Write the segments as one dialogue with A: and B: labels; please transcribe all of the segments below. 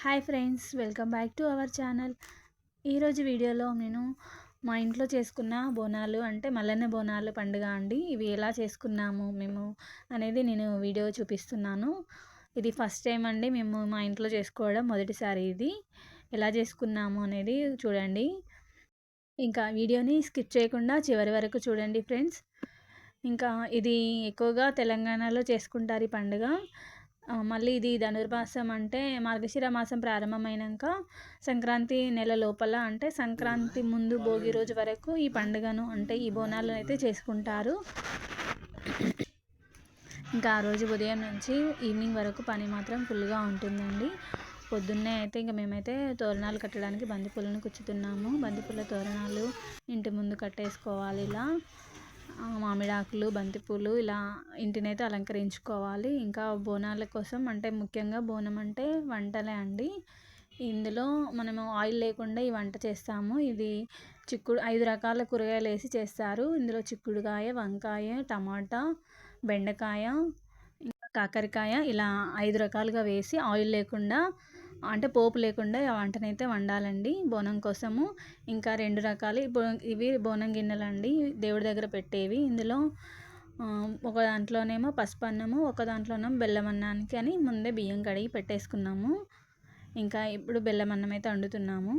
A: Hi friends welcome back to our channel. ఈరోజు వీడియోలో నేను మా ఇంట్లో చేసుకున్న బోనాలు అంటే మల్లన్న బోనాలు పండుగ అండి. ఇవి ఎలా చేసుకున్నాము మేము అనేది నేను వీడియో చూపిస్తున్నాను. ఇది ఫస్ట్ టైం అండి మేము మా ఇంట్లో చేసుకోవడం మొదటిసారి ఇది. ఎలా చేసుకున్నాము అనేది చూడండి. ఇంకా వీడియోని స్కిప్ చేయకుండా చివరి వరకు చూడండి ఫ్రెండ్స్. ఇంకా ఇది ఎక్కువగా తెలంగాణలో చేసుకుంటారు ఈ పండుగ. మళ్ళీ ఇది ధనుర్మాసం అంటే మార్గశిర మాసం ప్రారంభమైనాక సంక్రాంతి నెల లోపల అంటే సంక్రాంతి ముందు భోగి రోజు వరకు ఈ పండుగను అంటే ఈ బోనాలను అయితే చేసుకుంటారు. ఇంకా ఆ రోజు ఉదయం నుంచి ఈవినింగ్ వరకు పని మాత్రం ఫుల్గా ఉంటుందండి. పొద్దున్నే అయితే ఇంకా మేమైతే తోరణాలు కట్టడానికి బంతిపూలను కుచ్చుతున్నాము. బంతిపూల తోరణాలు ఇంటి ముందు కట్టేసుకోవాలి ఇలా. మామిడాకులు బంతిపూలు ఇలా ఇంటినైతే అలంకరించుకోవాలి. ఇంకా బోనాల కోసం అంటే ముఖ్యంగా బోనం అంటే వంటలే అండి. ఇందులో మనము ఆయిల్ లేకుండా ఈ వంట చేస్తాము. ఇది చిక్కుడు ఐదు రకాల కూరగాయలు వేసి చేస్తారు. ఇందులో చిక్కుడుకాయ వంకాయ టమాటా బెండకాయ కాకరకాయ ఇలా ఐదు రకాలుగా వేసి ఆయిల్ లేకుండా అంటే పోపు లేకుండా ఆ వంటనైతే వండాలండి బోనం కోసము. ఇంకా రెండు రకాలు ఇవి బోనం గిన్నెలు అండి దేవుడి దగ్గర పెట్టేవి. ఇందులో ఒక దాంట్లోనేమో పసుపు అన్నము ఒక దాంట్లోనేమో బెల్లం అన్నానికి అని ముందే బియ్యం కడిగి పెట్టేసుకున్నాము. ఇంకా ఇప్పుడు బెల్లం అన్నం అయితే వండుతున్నాము.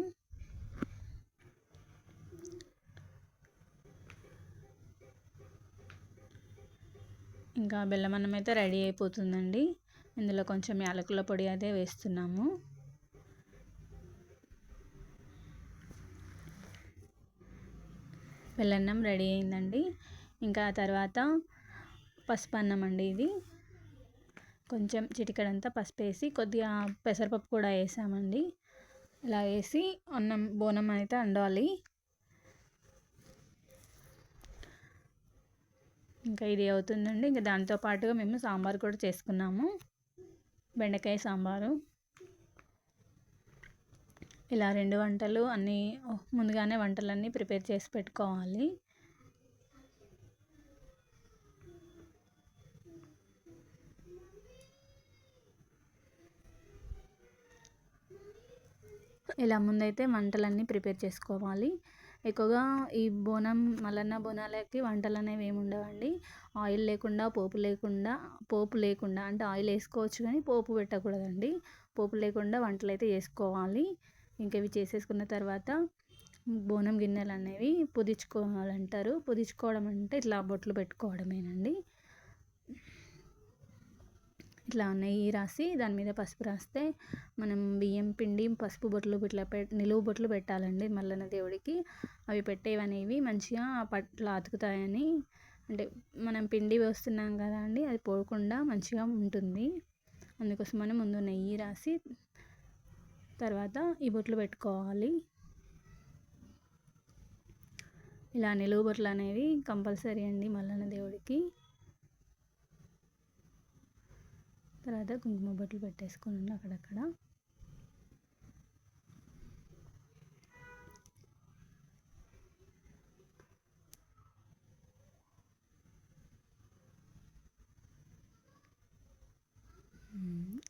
A: ఇంకా బెల్లం అన్నం అయితే రెడీ అయిపోతుందండి. ఇందులో కొంచెం యాలకుల పొడి అదే వేస్తున్నాము. వెల్లన్నం రెడీ అయిందండి. ఇంకా తర్వాత పసుపు అన్నం అండి ఇది. కొంచెం చిటికడంతా పసుపు వేసి కొద్దిగా పెసరపప్పు కూడా వేసామండి. ఇలా వేసి అన్నం బోనం అయితే వండాలి ఇంకా ఇది అవుతుందండి. ఇంకా దాంతో పాటుగా మేము సాంబార్ కూడా చేసుకున్నాము. బెండకాయ సాంబారు. ఇలా రెండు వంటలు అన్నీ ముందుగానే వంటలన్నీ ప్రిపేర్ చేసి పెట్టుకోవాలి. ఇలా ముందైతే వంటలన్నీ ప్రిపేర్ చేసుకోవాలి. ఎక్కువగా ఈ బోనం మల్లన్న బోనాలకి వంటలు అనేవి ఏమి ఉండవండి. ఆయిల్ లేకుండా పోపు లేకుండా పోపు లేకుండా అంటే ఆయిల్ వేసుకోవచ్చు కానీ పోపు పెట్టకూడదండి. పోపు లేకుండా వంటలు అయితే చేసుకోవాలి. ఇంకా ఇవి చేసేసుకున్న తర్వాత బోనం గిన్నెలు అనేవి పుదించుకోవాలంటారు పుదించుకోవడం అంటే ఇట్లా బొట్లు పెట్టుకోవడమేనండి. ఇట్లా నెయ్యి రాసి దాని మీద పసుపు రాస్తే మనం బియ్యం పిండి పసుపు బొట్లు ఇట్లా పె నిలువు బొట్లు పెట్టాలండి మల్లన్న దేవుడికి. అవి పెట్టేవనేవి మంచిగా పట్ల అతుకుతాయని అంటే మనం పిండి వేస్తున్నాం కదా అండి అది పోకుండా మంచిగా ఉంటుంది. అందుకోసం మనం ముందు నెయ్యి రాసి తర్వాత ఈ బొట్లు పెట్టుకోవాలి. ఇలా నిలువు బొట్లు అనేవి కంపల్సరీ అండి మల్లన్న దేవుడికి. తర్వాత కుంకుమ బొట్లు పెట్టేసుకుని అక్కడక్కడ.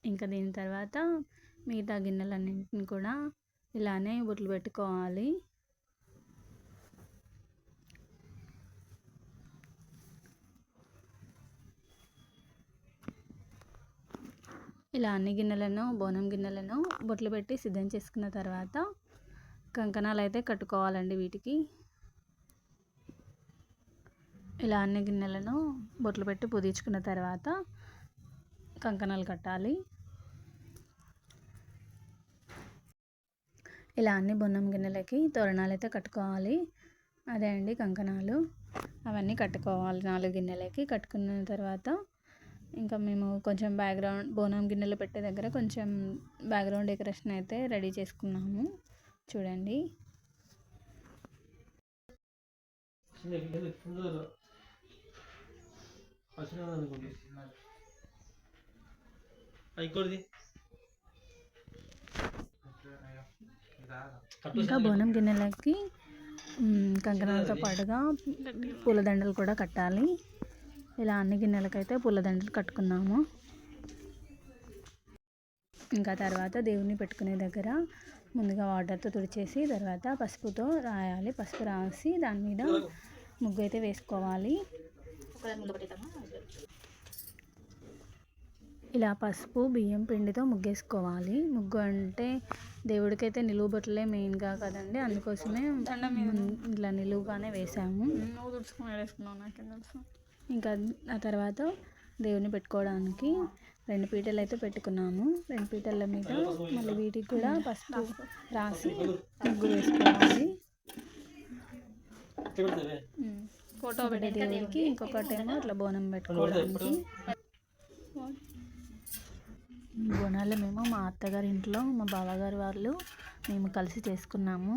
A: ఇంకా దీని తర్వాత మిగతా గిన్నెలన్నింటిని కూడా ఇలానే బొట్లు పెట్టుకోవాలి. ఇలా అన్ని గిన్నెలను బోనం గిన్నెలను బొట్లు పెట్టి సిద్ధం చేసుకున్న తర్వాత కంకణాలు అయితే కట్టుకోవాలండి వీటికి. ఇలా అన్ని గిన్నెలను బొట్లు పెట్టి పుదించుకున్న తర్వాత కంకణాలు కట్టాలి. ఇలా అన్ని బొన్నం గిన్నెలకి తోరణాలు అయితే కట్టుకోవాలి. అదే అండి కంకణాలు. అవన్నీ కట్టుకోవాలి నాలుగు గిన్నెలకి. కట్టుకున్న తర్వాత ఇంకా మేము కొంచెం బ్యాక్గ్రౌండ్ బోనం గిన్నెలు పెట్టే దగ్గర కొంచెం బ్యాక్గ్రౌండ్ డెకరేషన్ అయితే రెడీ చేసుకున్నాము. చూడండి. ఇంకా బోనం గిన్నెలకి కంకణాలతో పాటుగా పూలదండలు కూడా కట్టాలి. ఇలా అన్ని గిన్నెలకైతే పూలదండలు కట్టుకున్నాము. ఇంకా తర్వాత దేవుని పెట్టుకునే దగ్గర ముందుగా వాటర్తో తుడిచేసి తర్వాత పసుపుతో రాయాలి. పసుపు రాసి దాని మీద ముగ్గు అయితే వేసుకోవాలి. ఇలా పసుపు బియ్యం పిండితో ముగ్గేసుకోవాలి. ముగ్గు అంటే దేవుడికైతే నిలువు బొట్టలే మెయిన్గా కదండి. అందుకోసమే ఇలా నిలువుగానే వేసాము.
B: నువ్వు తుడుచుకుని వేసుకున్నావు నాకేం తెలుసు.
A: ఇంకా ఆ తర్వాత దేవుని పెట్టుకోవడానికి రెండు పీటలు అయితే పెట్టుకున్నాము. రెండు పీటల మీద మళ్ళీ వీటికి కూడా పసుపు రాసి ముగ్గు వేసుకోవాలి.
B: ఫోటో
A: ఒకటి దేవుడికి ఇంకొకటేమో ఇట్లా బోనం పెట్టుకోవడానికి. బోనాలు మేము మా అత్తగారి ఇంట్లో మా బావగారు వాళ్ళు మేము కలిసి చేసుకున్నాము.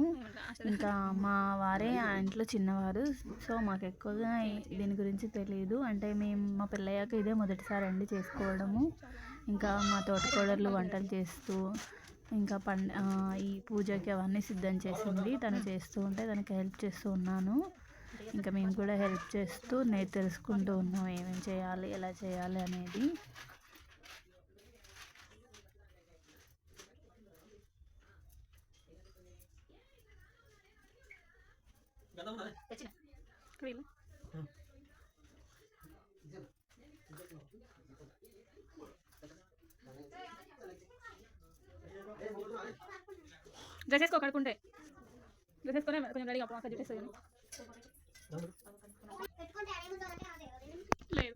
A: ఇంకా మా వారే ఆ ఇంట్లో చిన్నవారు. సో మాకు ఎక్కువగా దీని గురించి తెలియదు అంటే మేము మా పెళ్ళయ్యాక ఇదే మొదటిసారి అండి చేసుకోవడము. ఇంకా మా తోటకోడళ్ళు వంటలు చేస్తూ ఇంకా పం ఈ పూజకి అవన్నీ సిద్ధం చేసింది. తను చేస్తూ ఉంటే తనకి హెల్ప్ చేస్తూ ఉన్నాను. ఇంకా మేము కూడా హెల్ప్ చేస్తూ నేను తెలుసుకుంటూ ఉన్నాం ఏమేమి చేయాలి ఎలా చేయాలి అనేది.
B: డ్రెస్ వేసుకో కడుకుంటే డ్రెస్ వేసుకొని కొంచెం రెడీగా అప్పుడు అక్కడ చూపిస్తుంది లేదు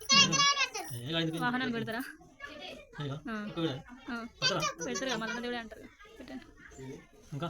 B: వాహనాన్ని పెడతారా ఆ. ఆ. పెడతారు కదా మళ్ళీ దేవుడే అంటారు పెట్టండి
C: ఇంకా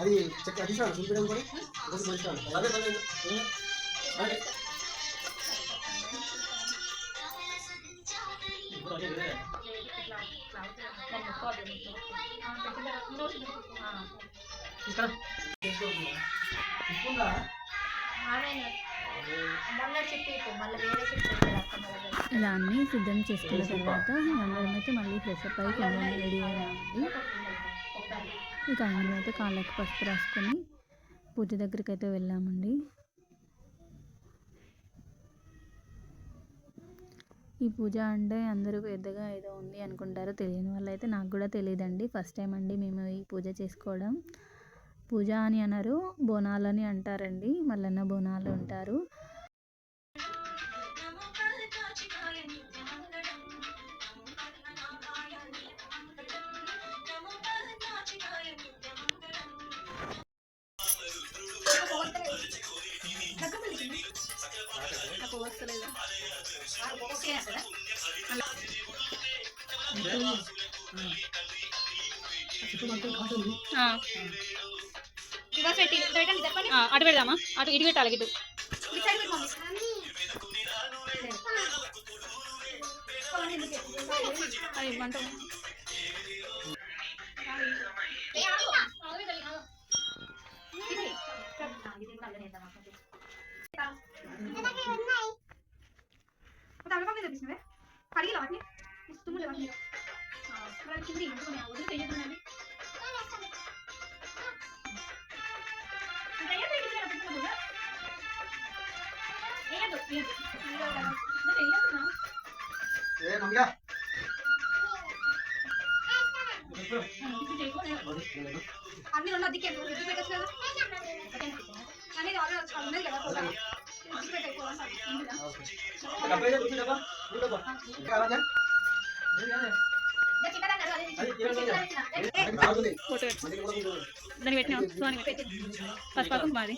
D: అది చెక్క అది సార్ చూపించడం కూడా బస్సు మంచిగా
C: అదే, అదే, అదే. ఇక్కడ.
A: ఇలా అన్నీ సిద్ధం చేసుకున్న తర్వాత అందరం అయితే మళ్ళీ ఫ్రెష్ అప్ అయ్యి కొంచెం రెడీ అయ్యామండి ఇంకా అందులో అయితే కాళ్ళకి పసుపు రాసుకొని పూజ దగ్గరికి అయితే వెళ్ళామండి. ఈ పూజ అంటే అందరూ పెద్దగా ఏదో ఉంది అనుకుంటారో తెలియని వాళ్ళైతే నాకు కూడా తెలియదండి. ఫస్ట్ టైం అండి మేము ఈ పూజ చేసుకోవడం. పూజ అని అనరు బోనాలని అంటారండి. మల్లన్న బోనాలు
B: ఉంటారు అటు పెడదామా? అటు ఇటు పెట్టాలి ఇటు. అది
D: రాదులే
B: ఫోటో పెట్టు.
D: మళ్ళీ కూడా కూర్చో.
B: దాన్ని పెట్టినా సోని పెట్టి పసుపాకు మాది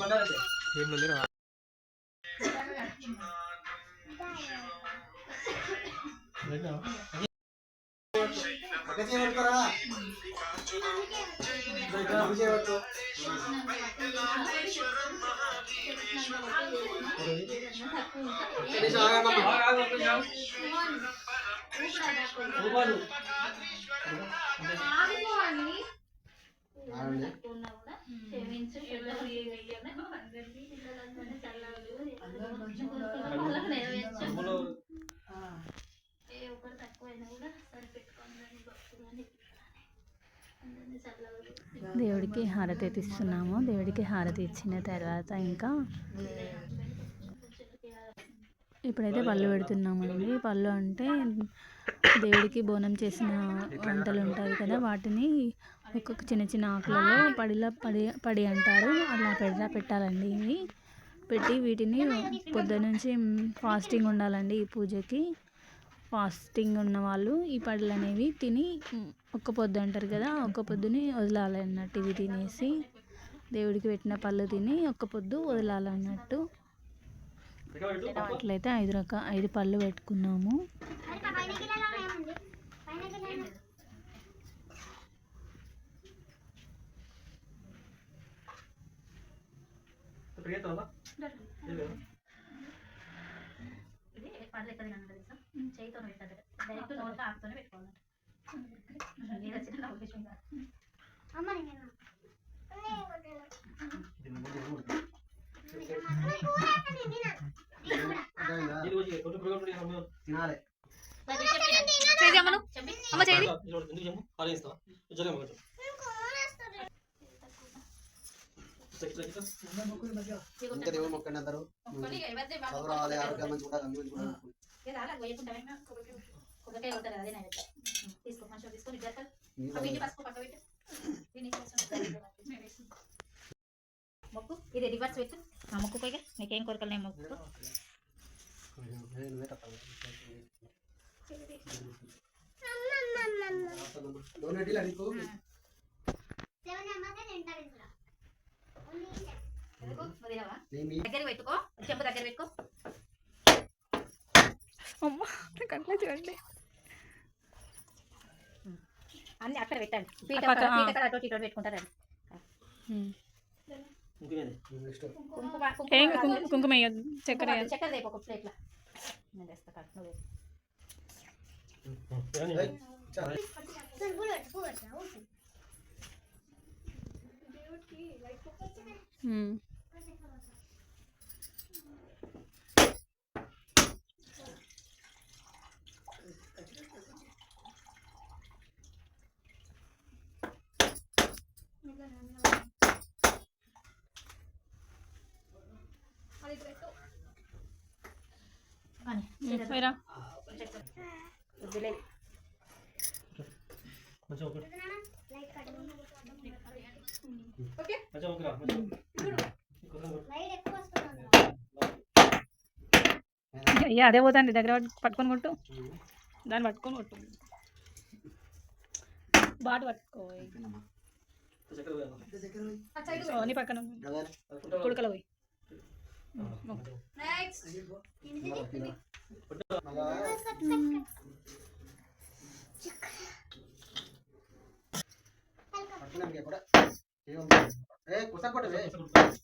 C: బండారు బండారు
D: పక్క చేయబడతారా పక్క చేయబడతారు కనీసం ఆగమ్మా.
C: రూపాయలు
D: ఆగండి.
C: డబ్బులు
A: దేవుడికి హారతి ఇస్తున్నాము దేవుడికి హారతి ఇచ్చిన తర్వాత ఇంకా ఇప్పుడైతే పళ్ళు పెడుతున్నామండి పళ్ళు అంటే దేవుడికి బోనం చేసిన వంటలు ఉంటాయి కదా వాటిని ఒక్కొక్క చిన్న చిన్న ఆకులలో పడిలా పడి పడి అంటారు. అలా పెడతా పెట్టాలండి ఇవి. పెట్టి వీటిని పొద్దునుంచి ఫాస్టింగ్ ఉండాలండి ఈ పూజకి. ఫాస్టింగ్ ఉన్న వాళ్ళు ఈ పళ్ళు అనేవి తిని ఒక్క పొద్దు అంటారు కదా ఒక్క పొద్దుని వదలాలి అన్నట్టు ఇవి తినేసి దేవుడికి పెట్టిన పళ్ళు తిని ఒక్క పొద్దు వదలాలన్నట్టు.
C: ఎక్కడ పెట్టు
A: అట్లయితే ఐదు రక ఐదు పళ్ళు పెట్టుకున్నాము.
E: పైన గిన్నెలో ఏముంది పైన గిన్నెలో
C: ఇప్పుడు చేస్తావా లేదు
E: అమ్మ నేను
D: అర్థమైందా?
C: ఇది వచ్చి కొంచెం ప్రోగ్రామ్ చేయాలి
D: తినాలి
F: చేయి అమ్మను అమ్మ చేయి
C: ఎందుకు చెప్పు ఆలోచిస్తావా జరగమ్మ కొంచెం
D: ఇంకా దేవుడు మొక్కండి అందరూ చదువు రావాలి ఆరోగ్యం మంచిగా ఉండాలి అన్ని మంచిగా ఉండాలి. మీరు
B: మొక్కు ఇది రివర్స్ పెట్టు ఆ మొక్కు పోయిగా నీకేం కోరికలు మొక్కు
D: ఏ, నువ్వే తప్పాలి. డోనేట్ ఇలా నీకు
E: సెవెన్ అమ్మకే తింటారు ఇంట్లో ఓన్లీ
B: ఎందుకు వదిలేవా
D: నీ మీ
B: దగ్గర పెట్టుకో. చెప్పు దగ్గర పెట్టుకో.
F: అమ్మ కట్ల చూడండి
B: అన్ని అక్కడ పెట్టండి. పీట
A: పక్క,
B: అక్కడ-
A: ఆ.
B: పీట అక్కడ అటు ఇటు పెట్టుకుంటారండి
C: ఇంకేంది?
D: నెక్స్ట్
B: కుంకుమ
F: చక్కెర
B: చక్కెర రేపు ఒక ప్లేట్ల. నేను తెస్తా కాదు,
E: 않아요?
A: 음.
B: Ayo,
F: Vera.
B: Jelek.
C: మంచిగా ఒకటి మంచిగా ఒకరా
F: అయ్యా అదే పోతుంది దగ్గర పట్టు- పట్టుకొని కొట్టు దాన్ని పట్టుకొని కొట్టు బాటు పట్టుకో నీ పక్కన? కుడుకలో పోయి
D: మళ్ళా పట్టుకున్నాక కూడా? ఏ కుస కొట్టవే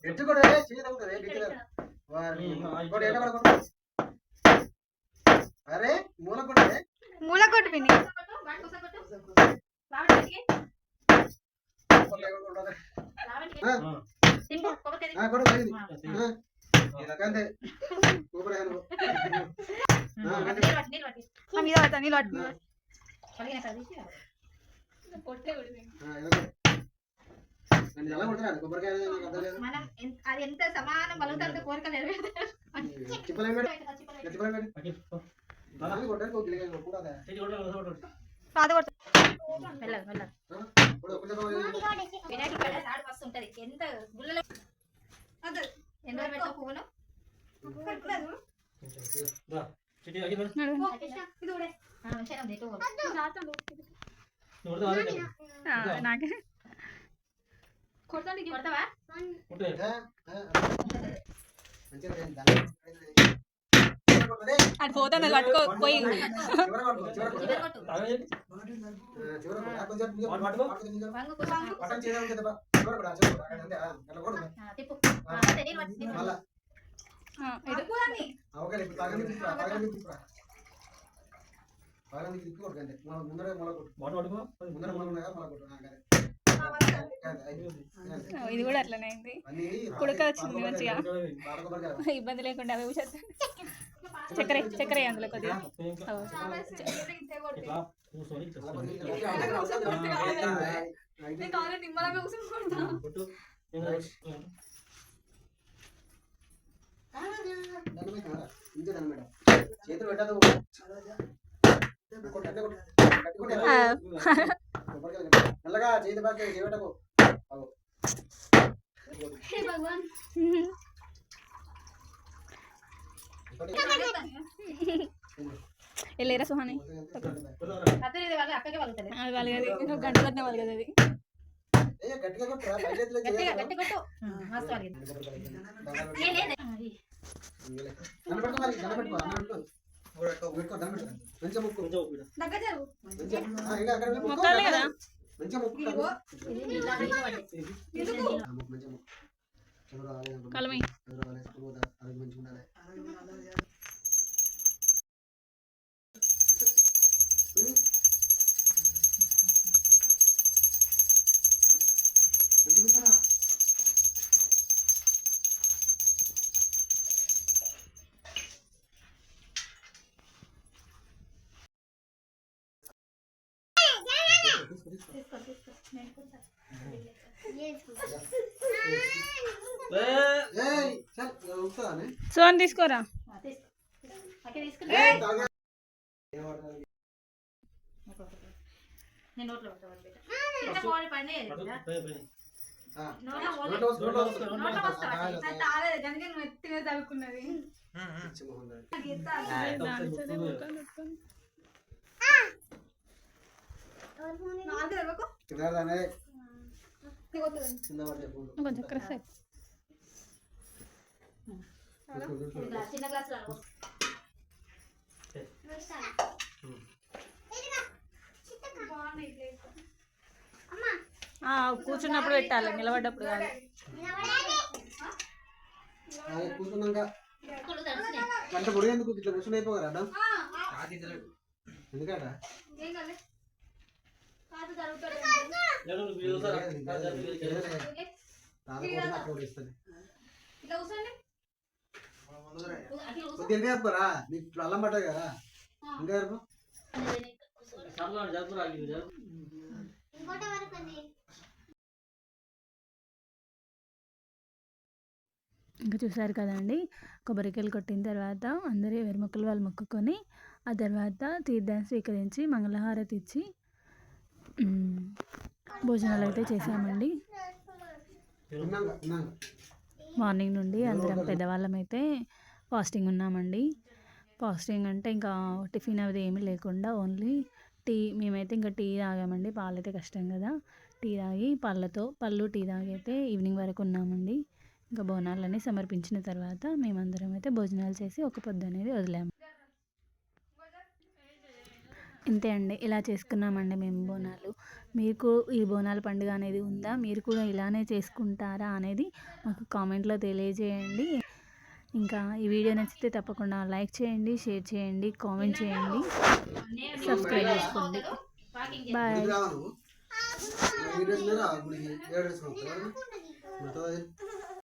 D: ఎట్టు కూడా చేయి తగ్గుతుంది బిడ్డ వారి ఇంకోటి కొట్టు. అరే మూల కొట్టవే
F: మూల పిన్ని. నీళ్ళు పట్టు, మనం అది ఎంత సమానం బలుగుతారంటే కోరిక నెరవేరుతారు ఎంత గుళ్ళలో ఎంత పెట్టా పువ్వులు కొడతాండి, కొడతావా.
A: అది పోతాను పట్టుకో పోయి.
D: ముందరే మొల కొట్టు.
C: వాడు పట్టుకో.
D: ముందర మొల ఉన్నాయా,
A: ఇది కూడా అట్లనే అయింది. ఉడక వచ్చింది మంచిగా. ఇబ్బంది లేకుండా అవి ఊసేస్తాను చక్కెర చక్కెర అందులో కొద్దిగా.
D: చేతులు పెట్టదు.
A: వెళ్ళేరా సుహాని?
F: అదే
A: వాళ్ళది గంట పట్టిన
D: గట్టిగా కొట్టురా,
A: మొక్కాలి కదా
D: మంచిగా పడ్డాయి పూలు.
A: కొంచెం.
F: గ్లాస్, చిన్న గ్లాస్
A: కూర్చున్నప్పుడు పెట్టాలి నిలబడ్డప్పుడు కాదు.
D: ఆ, కూర్చున్నాక. గంట పొడిగేందుకు ఇట్లా కూర్చుని అయిపోగారా అడ్డం. ఎందుకట
F: ఇట్లా కూర్చోండి.
D: కొద్దిగా ఇంకా? చెప్పుకోరా నీకు ఇప్పుడు అల్లం పట్టదు కదా. ఇంకా
E: వరకు
A: ఇంకా చూసారు కదండి కొబ్బరికాయలు కొట్టిన తర్వాత అందరూ ఎవరి మొక్కలు వాళ్ళు మొక్కుకొని ఆ తర్వాత తీర్థం స్వీకరించి మంగళహారతి ఇచ్చి భోజనాలు అయితే చేసామండి మార్నింగ్ నుండి అందరం పెద్దవాళ్ళం అయితే ఫాస్టింగ్ ఉన్నామండి. ఫాస్టింగ్ అంటే ఇంకా టిఫిన్ అది ఏమీ లేకుండా ఓన్లీ టీ మేమైతే ఇంకా టీ తాగామండి. పాలు అయితే కష్టం కదా. టీ తాగి పళ్ళతో పళ్ళు టీ తాగైతే ఈవినింగ్ వరకు ఉన్నామండి. ఇంకా బోనాలన్నీ సమర్పించిన తర్వాత మేమందరం అయితే భోజనాలు చేసి ఒక పొద్దు అనేది వదిలాము ఇంతే అండి. ఇలా చేసుకున్నామండి మేము బోనాలు. మీకు ఈ బోనాల పండుగ అనేది ఉందా? మీరు కూడా ఇలానే చేసుకుంటారా అనేది మాకు కామెంట్లో తెలియజేయండి. ఇంకా ఈ వీడియో నచ్చితే తప్పకుండా లైక్ చేయండి షేర్ చేయండి కామెంట్ చేయండి సబ్స్క్రైబ్ చేసుకోండి బాయ్